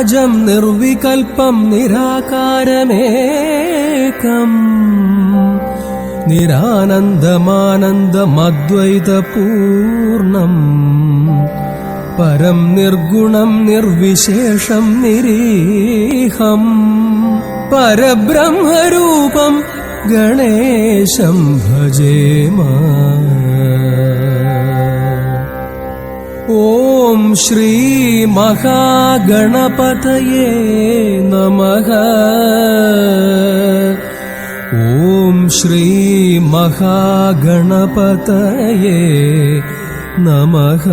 അജം നിർവികൽപ്പം നിരാകാരമേകം. നിരാനന്ദമാനന്ദമദ്വൈതപൂർണം. പരം നിർഗുണം നിർവിശേഷം നിരീഹം. പരബ്രഹ്മരൂപം ഗണേശം ഭജേമ. ॐ श्रीमहागणपतये नमः। ॐ श्रीमहागणपतये नमः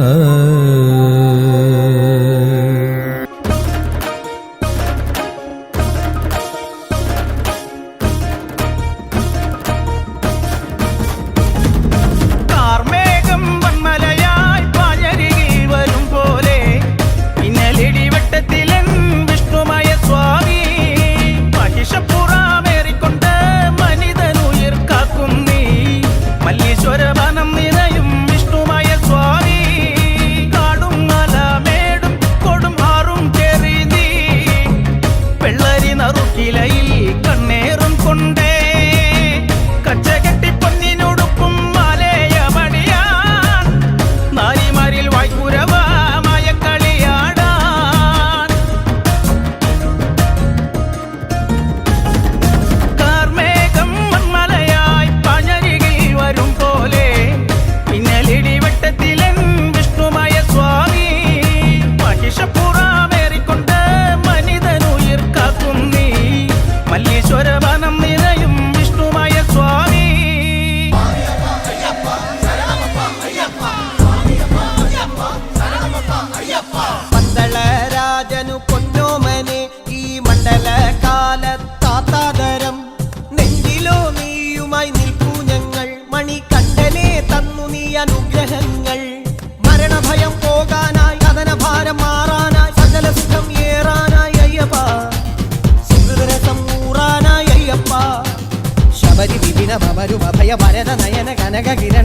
i Nanaka Kina.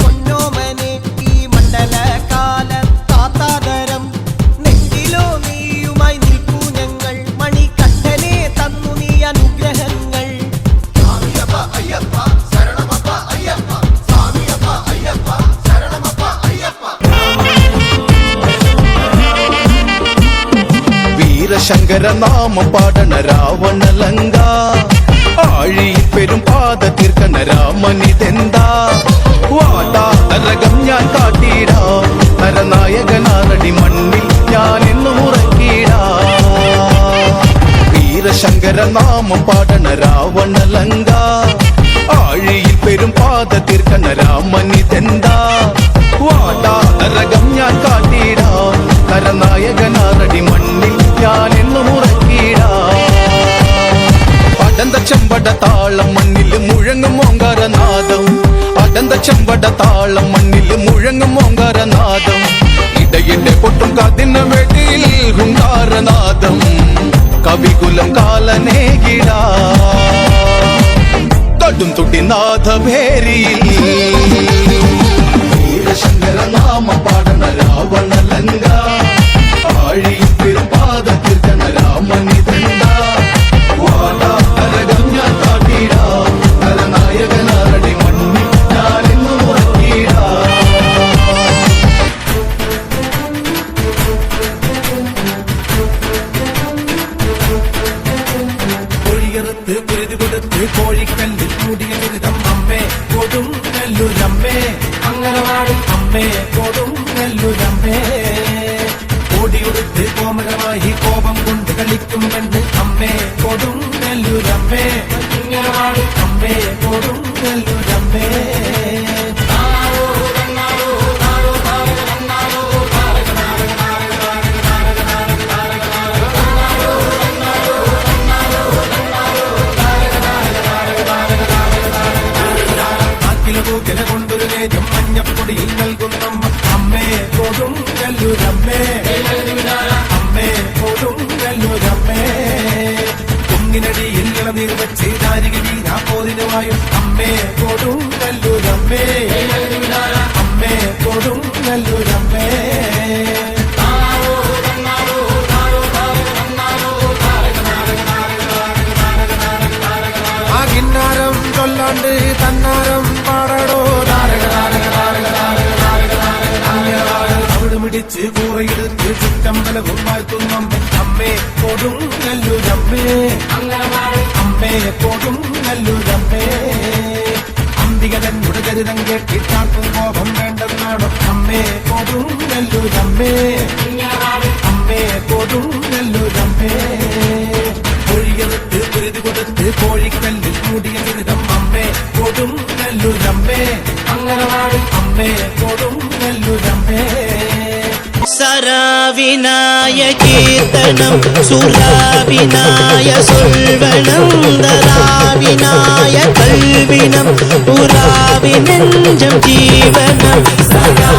പൊന്നോമനെ ഈ മണ്ഡല കാല താത്താതരം. നെഞ്ചിലോ നീയുമായി നിൽക്കൂ ഞങ്ങൾ. തന്നു നീ അനുഗ്രഹങ്ങൾ. വീരശങ്കര നാമം പാടണ രാവണലങ്ക. ആഴി പെരും പാത തീർക്കണ രാമനിതെന്താ വാടാ നരകം ഞാൻ കാട്ടിടാ നരനായകനാറടി മണ്ണിൽ ഞാൻ എന്നും ഉറക്കിടാ വീരശങ്കര നാമം പാടണ രാവണലങ്ക. ആഴിയിൽ പെരും പാത തീർക്കണ രാമനിതെന്താ അടന്ത മണ്ണിൽ മുഴങ്ങും ഓങ്കാരനാദം. ഇടയിലെ പൊട്ടും കതിന വെടിയിൽ ഹുങ്കാരനാദം കവികുലം കാലനേകിടാ. കടും തുട്ടി നാഥഭേരിയിൽ വീരശങ്കര നാമ രാവണലങ്ക. ആഴിയിൽ ദാരിക വീണ പോതിനുമായും അമ്മേ കൊടുങ്ങല്ലൂരമ്മേ അമ്മേ കൊടും നല്ലൂരമ്മേ കിന്നാരം ചൊല്ലാണ്ട് തന്നാരം പാടടോ. നാരക നാരക നാരക നാരക നാരക നാരക നാരക അവിടെ മിടിച്ച് കൂറയെടുത്ത് ചുറ്റമ്പലവും വാഴ്ത്തുന്ന അമ്മേ കൊടുങ്ങല്ലൂരമ്മേ. അമ്മേ കൊടുങ്ങല്ലൂരമ്മേ. അംബിക തന്നുടെ ചരിതം കേട്ടിട്ടാക്കും കോപം വേണ്ടെന്നാണോ? അമ്മേ കൊടുങ്ങല്ലൂരമ്മേ. അമ്മേ കൊടുങ്ങല്ലൂരമ്മേ. ഒഴിയെടുത്ത് കുരുതി കൊടുത്ത് കോഴിക്കല്ലിൽ കൂടിയ ചരിതം അമ്മേ കൊടുങ്ങല്ലൂരമ്മേ. അമ്മേ சேத்தனம் சுராவினாய சொல்வனம் தராவினாய கல்வினம் புறாவி நெஞ்சம் ஜீவனம். சதா